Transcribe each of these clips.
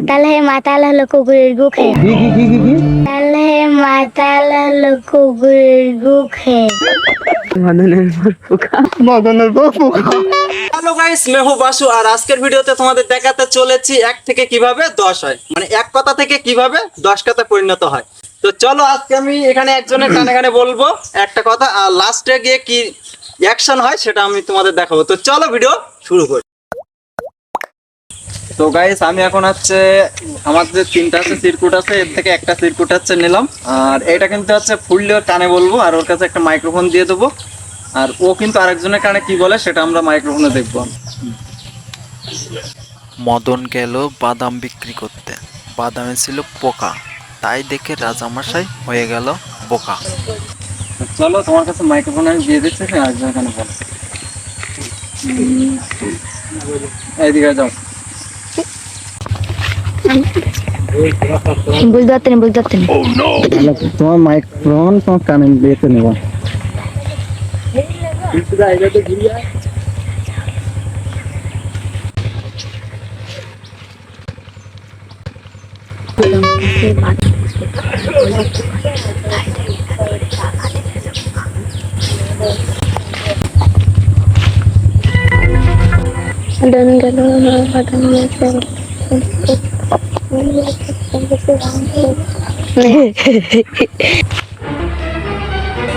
মাতাল হে মাতাল হলো কুকুরের গুখে কি মাতাল হে মাতাল হলো কুকুরের গুখে মদনের পর পোকা। মদনের পর পোকা। হ্যালো গাইস মেহু বাসু আর আজকের ভিডিওতে তোমাদের দেখাতে চলেছি এক থেকে কীভাবে দশ হয়। মানে এক কথা থেকে কীভাবে দশ কথা পরিণত হয়। তো চলো আজকে আমি এখানে একজনের কানে কানে বলব একটা কথা আর লাস্টে গিয়ে কি অ্যাকশন হয় সেটা আমি তোমাদের দেখাবো। তো চলো ভিডিও শুরু করি। তো গাইস আমি এখন হচ্ছে আমার যে তিনটা আছে সিরকুট আছে এর থেকে একটা সিরকুট হচ্ছে নিলাম। আর এটা কিন্তু হচ্ছে ফুললে কানে বলব আর ওর কাছে একটা মাইক্রোফোন দিয়ে দেবো। আর ও কিন্তু আরেকজনের কানে কি বলে সেটা আমরা মাইক্রোফোনে দেখব। মদন গেল বাদাম বিক্রি করতে। বাদামে ছিল পোকা। তাই দেখে রাজামশাই হয়ে গেল বোকা। চলো তোমার কাছে মাইক্রোফোন আমি দিয়ে দিচ্ছি তুমি আরেকজন এখানে বলো। এইদিকে যাও। বুঝতে পারতেন বুঝতে পারতেন তোমার মাইক্রোফোন তোমার কানে দিয়েতে নেব ডন গেল বাদাম গেছে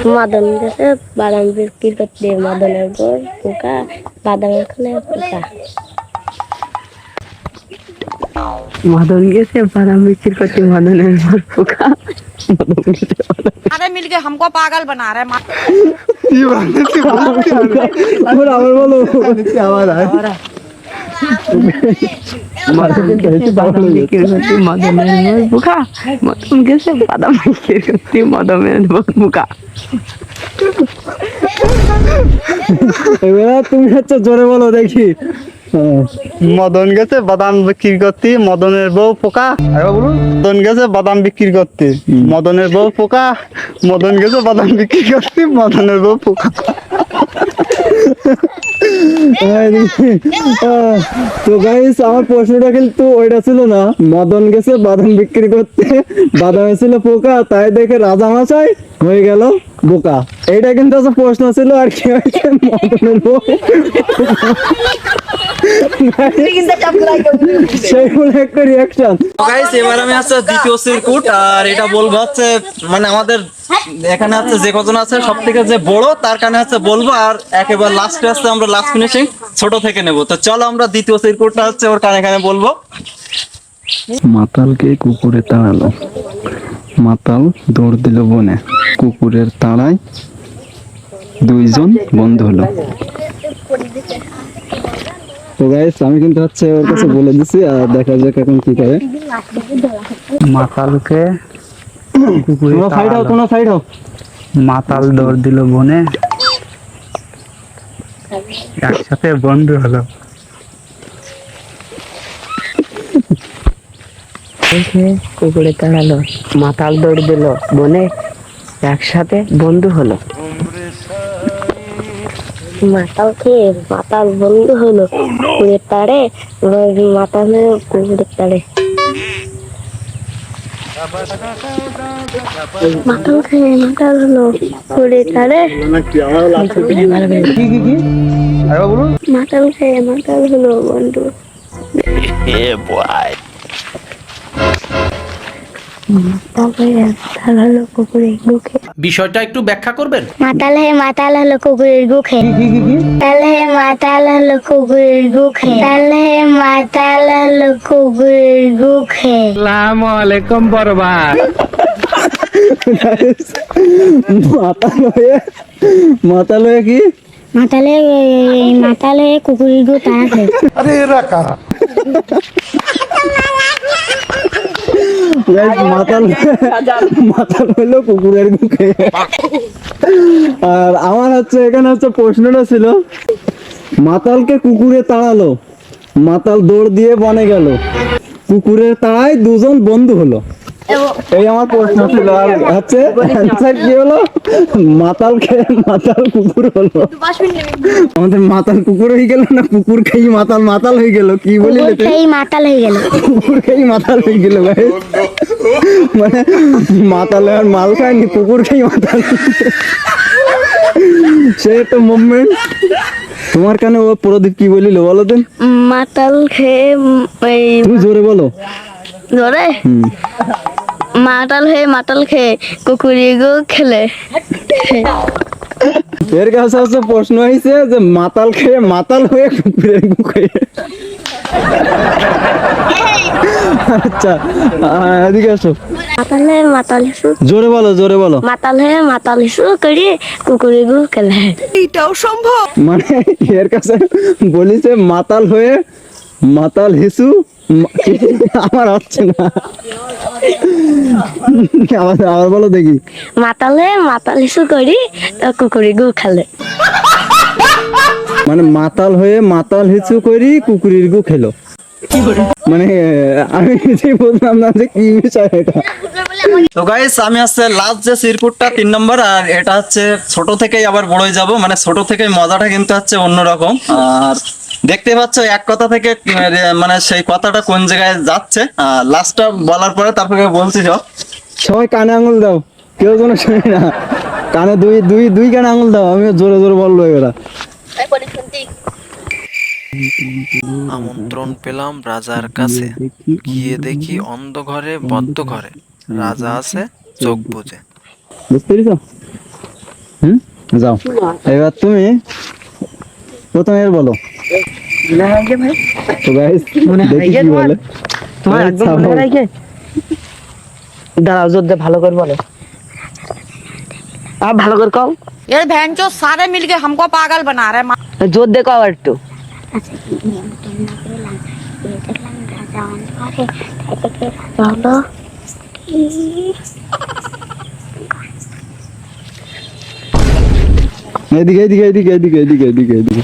মদন গেছে বাদাম বিক্রি করতে মদনের বই পোকা বাদামের খানে পোকা মদন গেছে বাদাম বিক্রি করতে মদনের পর পোকা सारे मिलके हमको पागल बना रहे हैं আবার আবার বলো আবার আবার মদন গেছে বাদাম বিক্রি করতে মদনের পর তুমি হচ্ছে জোরে বলো দেখি মদন গেছে, বাদাম বিক্রি করতে। মদনের বউ পোকা মদন গেছে, বাদাম বিক্রি করতে। মদনের বউ পোকা। মদন গেছে বাদাম বিক্রি করতে মদনের বউ পোকা। তো গাইস আমার প্রশ্নটা কিন্তু ওইটা ছিল না। মদন গেছে বাদাম বিক্রি করতে। ছিল পোকা, তাই দেখে রাজা মাছাই হয়ে গেল বোকা। কিন্তু প্রশ্ন ছিল আর কি মদনের মানে আমাদের এখানে হচ্ছে যে কজন আছে সব থেকে যে বড় তার কানে হচ্ছে বলব আর একেবারে লাস্টে হচ্ছে আমরা লাস্ট ফিনিশিং ছোট থেকে নেব। তো চলো আমরা দ্বিতীয় সিরকুটটা হচ্ছে ওর কানে কানে বলব। মাতালকে কুকুরে তাড়ালো। মাতাল দৌড় দিল বনে। কুকুরের তাড়ায় দুইজন বন্ধু হলো। তো গাইস আমি কিন্তু হচ্ছে ওর কাছে বলে দিছি আর দেখা যাক এখন কি করে। মাতালকে কুকুরে সাইড হও কোনো সাইড হও মাতাল দৌড় দিল বনে। একসাথে বন্ধু হলো। কুকুরে তাড়ালো মাতাল দৌড় দিল বনে একসাথে বন্ধু হলো। মাতাল খেয়ে মাতাল বন্ধু হলো। কুকুরের তাড়ে মাতাল কুকুরের তাড়ে। মাতাল উঠে মাথা হলো কুকুরের তারে। কি কি কি? মাতাল খেয়ে মাতাল হলো বন্ধু। মাতাল হয়ে বিষয়টা একটু ব্যাখ্যা করবেন? মাতাল হে মাতাল হলো কুকুরের গুখে মাতাল হে মাতাল হলো কুকুরের গুখে মাতাল হে মাতাল হলো কুকুরের গুখে মাতাল হয়ে মাতাল হয়ে কি? মাতালে মাতালে কুকুরের গু তারা খায় Guys, কুকুরের মুখে। আর আমার হচ্ছে, এখানে হচ্ছে প্রশ্নটা ছিল, মাতালকে কুকুরে তাড়ালো, মাতাল দৌড় দিয়ে বনে গেল। কুকুরের তাড়ায় দুজন বন্ধু হলো। এই আমার প্রশ্ন ছিল আর হচ্ছে answer কি হলো? মাতাল খেয়ে মাতাল কুকুর হলো। আমাদের মাতাল কুকুর হয়ে গেল না? কুকুর খেয়ে মাতাল মাতাল হয়ে গেল? কি বলি খেয়ে মাতাল হয়ে গেল। কুকুর খেয়ে মাতাল হয়ে গেল ভাই। মানে মাতালে আর মাল খায়নি কুকুর খেয়ে মাতাল সে একটা মুভমেন্ট তোমার কানে ও প্রদীপ কি বলিল বলো দিন মাতাল খেয়ে তুমি জোরে বলো। ধরে? মাতাল হয়ে মাতাল খেয়ে কুকুরি গো খেলে। এর কাছে হচ্ছে প্রশ্ন হয়েছে যে মাতাল খেয়ে মাতাল হয়ে কুকুরের মুখে আচ্ছা এদিকে আসো। মাতাল হয়ে মাতাল হিসু জোরে বলো জোরে বলো। মাতাল হয়ে মাতাল হিসু করে কুকুরি গো খেলে। মানে এর কাছে বলিছে মাতাল হয়ে মাতাল হিসু? আমার হচ্ছে না। আবার আবার বলো দেখি। মাতাল মাতাল করি কুকুরি গো খেলে। মানে মাতাল হয়ে মাতাল হিচু করি কুকুরির গু খেলো। মানে আমি নিজেই বললাম না যে কি বিষয় এটা। তো গাইস আমি হচ্ছে লাস্ট যে সিরপুরটা তিন নম্বর আর এটা হচ্ছে ছোট থেকেই আবার বড় হয়ে যাব। মানে ছোট থেকেই মজাটা কিন্তু হচ্ছে অন্যরকম। আর দেখতে পাচ্ছ এক কথা থেকে মানে সেই কথাটা কোন জায়গায় যাচ্ছে? লাস্টটা বলার পরে তারপরে বলছি সব। সবাই কানে আঙুল দাও। কেউ যেন শুনে না। কানে দুই দুই দুই কানে আঙুল দাও। আমি জোরে জোরে বলব এবার। আমন্ত্রণ পেলাম রাজার কাছে। গিয়ে দেখি অন্ধ ঘরে বদ্ধ ঘরে। রাজা আছে চোখ বুঝে। বুঝতে পেরেছ? হুম? যাও। এবার তুমি প্রথমে এর বলো তো গাইস দেখি কি বলে তোমার একদম মনে হয় কি দাঁড়াও জোর দে ভালো করে বলো আর ভালো করে কও ये बहन जो सारे मिलके हमको पागल बना रहे हैं জোর দে কও একটু বলো এদিকে এদিকে এদিকে এদিকে এদিকে এদিকে এদিকে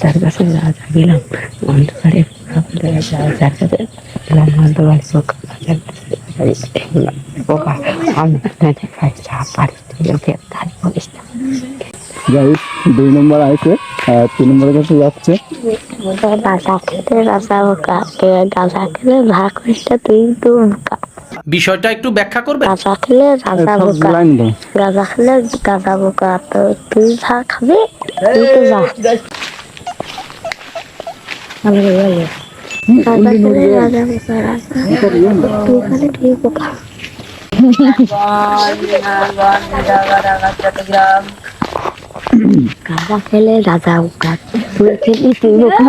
যার কাছে রাজা গেলাম অন্ধকারে যার কাছে গেলাম অন্ধকার চোখ রাজার কাছে বাবা আমি চা পারি তুই তাই বলিস না। গাইস দুই নম্বর আইছে আর তিন নম্বরের কাছে যাচ্ছে। গাঁজা খেলে বোকা গাঁজা ভাগ তুই তো বোকা। বিষয়টা একটু ব্যাখ্যা করবেন? গাঁজা খেলে রাজা বোকা। গাঁজা খেলে গাঁজা বোকা তো তুই যা খাবি তুই তো যা। গাঁজা খেলে রাজা বোকা রাজা তুই খালি তুই বোকা গাঁজা খেলে রাজা বোকা তুই খেলি তুই বোকা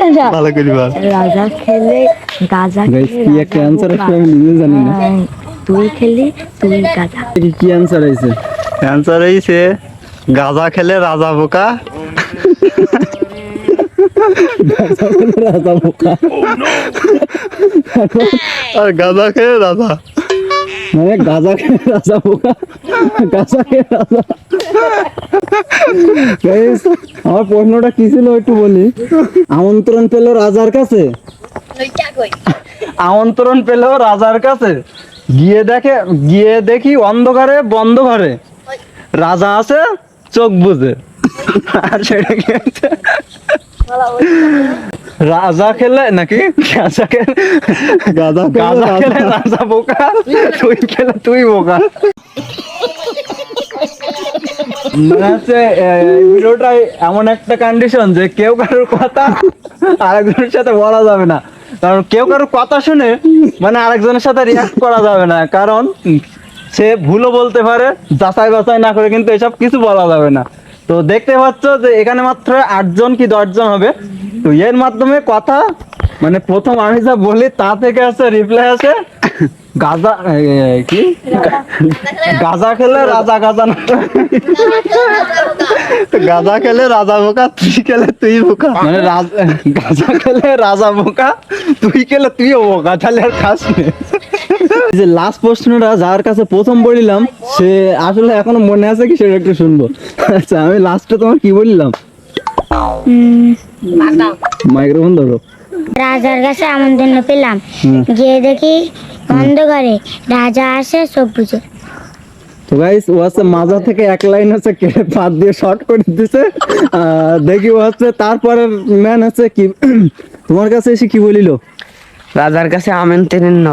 রাজা- ভালো করে বল রাজা খেলে গাঁজা গাইস খেলে কি রাজা একটা অ্যান্সার বোকা। আছে আমি নিজে জানি না হ্যাঁ, তুই খেলি তুই গাঁজা কি কি অ্যান্সার আইছে অ্যান্সার হয়েছে গাঁজা খেলে রাজা বোকা রাজা বোকা গাঁজা খেলে রাজা। মানে খেয়ে রাজা খেয়ে রাজা। আমার প্রশ্নটা কি ছিল একটু বলি? আমন্ত্রণ পেল রাজার কাছে? আমন্ত্রণ পেল রাজার কাছে। গিয়ে দেখে, গিয়ে দেখি অন্ধকারে, বন্ধ ঘরে। রাজা আছে, চোখ বুঝে আর সেটা? রাজা খেলে নাকি? গাজা খেলে? গাজা গাজা খেলে রাজা বোকা তুই খেলে তুই বোকা মানে হচ্ছে ভিডিওটাই এমন একটা কন্ডিশন যে কেউ কারোর কথা আরেকজনের সাথে বলা যাবে না। কারণ কেউ কারোর কথা শুনে মানে আরেকজনের সাথে রিয়াক্ট করা যাবে না। কারণ সে ভুলও বলতে পারে যাচাই বাছাই না করে কিন্তু এসব কিছু বলা যাবে না। তো দেখতে পাচ্ছ যে এখানে মাত্র আটজন কি দশজন হবে। তো এর মাধ্যমে কথা মানে প্রথম আমি যা বলি তা থেকে আছে রিপ্লাই আছে গাজা কি? গাজা খেলে রাজা গাজা না। গাঁজা খেলে রাজা বোকা, তুই খেলে তুই বোকা। মানে গাজা খেলে রাজা বোকা, তুই খেলে তুইও বোকা, তাহলে খাস নে। এই যে লাস্ট প্রশ্নটা যার কাছে প্রথম বলিলাম সে আসলে এখনও মনে আছে কি সেটা একটু শুনব। আচ্ছা আমি লাস্টে তোমার কি বললাম? মাইক্রোফোন ধরো। রাজার কাছে আমন্ত্রণ পেলাম। গিয়ে দেখি অন্ধকারে রাজা আসে সব বুঝে তো গাইস ও হচ্ছে মাজা থেকে এক লাইন হচ্ছে কেটে পাত দিয়ে শর্ট করে দিছে। আহ, দেখি ও হচ্ছে তারপরের ম্যান হচ্ছে কি? তোমার কাছে এসে কি বলিল? রাজার কাছে আমন্ত্রণ ন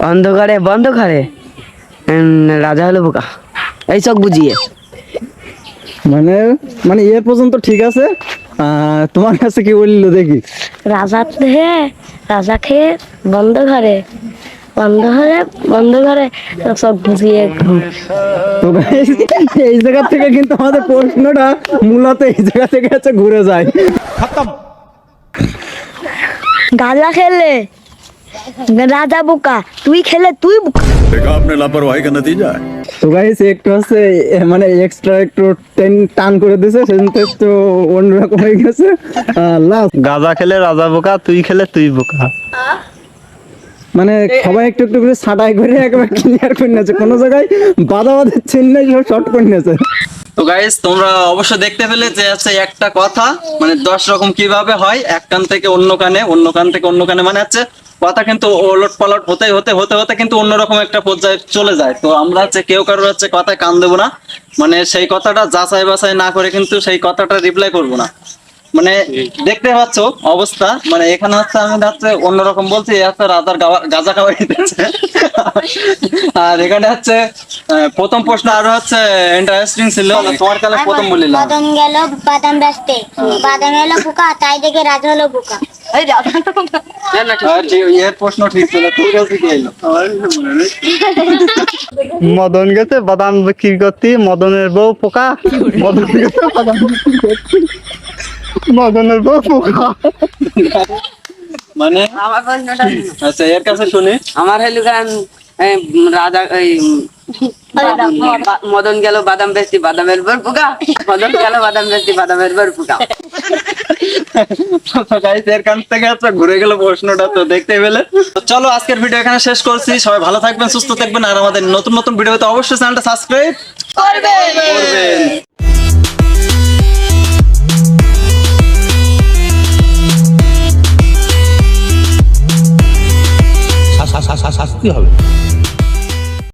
অন্ধকারে বন্ধ করে রাজা হলো বোকা। এই চোখ বুঝিয়ে। মানে মানে এ পর্যন্ত ঠিক আছে? আহ, তোমার কাছে কি বলিল দেখি? রাজা খেয়ে রাজা খেয়ে বন্ধ ঘরে বন্ধ ঘরে বন্ধ ঘরে সব বুঝিয়ে এই জায়গা থেকে কিন্তু আমাদের প্রশ্নটা মূলত এই জায়গা থেকে ঘুরে যায়। গাজা খেললে রাজা বোকা তুই খেলে তুই বোকা। তো গাইস একটু এ, মানে এক্সট্রা একটু টেন টান করে দিছে সেদিন তো অন্যরকম হয়ে গেছে। লাস্ট গাঁজা খেলে রাজা বোকা তুই খেলে তুই বোকা। মানে সবাই একটু একটু করে ছাটাই করে একবার ক্লিয়ার করে নিয়েছে। কোনো জায়গায় বাধা বাধা চিহ্ন সব শর্ট করে নিয়েছে। তো গাইস তোমরা অবশ্য দেখতে পেলে যে হচ্ছে একটা কথা মানে দশ রকম কীভাবে হয় এক কান থেকে অন্য কানে অন্য কান থেকে অন্য কানে মানে হচ্ছে কথা কিন্তু ওলট পালট হতে হতে হতে হতে কিন্তু অন্যরকম একটা পর্যায়ে চলে যায়। তো আমরা হচ্ছে কেউ কারোর হচ্ছে কথায় কান দেবো না। মানে সেই কথাটা যাচাই বাছাই না করে কিন্তু সেই কথাটা রিপ্লাই করব না। মানে দেখতে পাচ্ছ অবস্থা। মানে এখানে হচ্ছে আমি হচ্ছে অন্যরকম বলছি হচ্ছে রাজার গাজা খাওয়াই দিতেছে আর এখানে হচ্ছে প্রথম প্রশ্ন আরও হচ্ছে ইন্টারেস্টিং ছিল। তোমার কালে প্রথম বলিলাম। বাদাম গেল বাদাম বেচতে। বাদাম এলো বোকা তাই দেখে রাজা হলো বোকা। এই রাজা আর যে- এর প্রশ্ন ঠিক ছিল তোর কাছে কি এলো। মদন গেছে বাদাম বিক্রি করতে মদনের বউ পোকা। মদন গেছে বাদাম বিক্রি করতে মদনের বউ পোকা মানে? আমার আচ্ছা এর কাছে শুনি। আমার হলো গান রাজা এই মদন গেল বাদাম বেশি বাদামের বর পোকা মদন গেল বাদাম বেশি বাদামের বর পোকা এর কাছ থেকে ঘুরে গেল প্রশ্নটা তো দেখতে পেলে। চলো আজকের ভিডিও এখানে শেষ করছি। সবাই ভালো থাকবেন সুস্থ থাকবেন আর আমাদের নতুন নতুন ভিডিওতে অবশ্যই চ্যানেলটা সাবস্ক্রাইব করবেন। শাস্তি হবে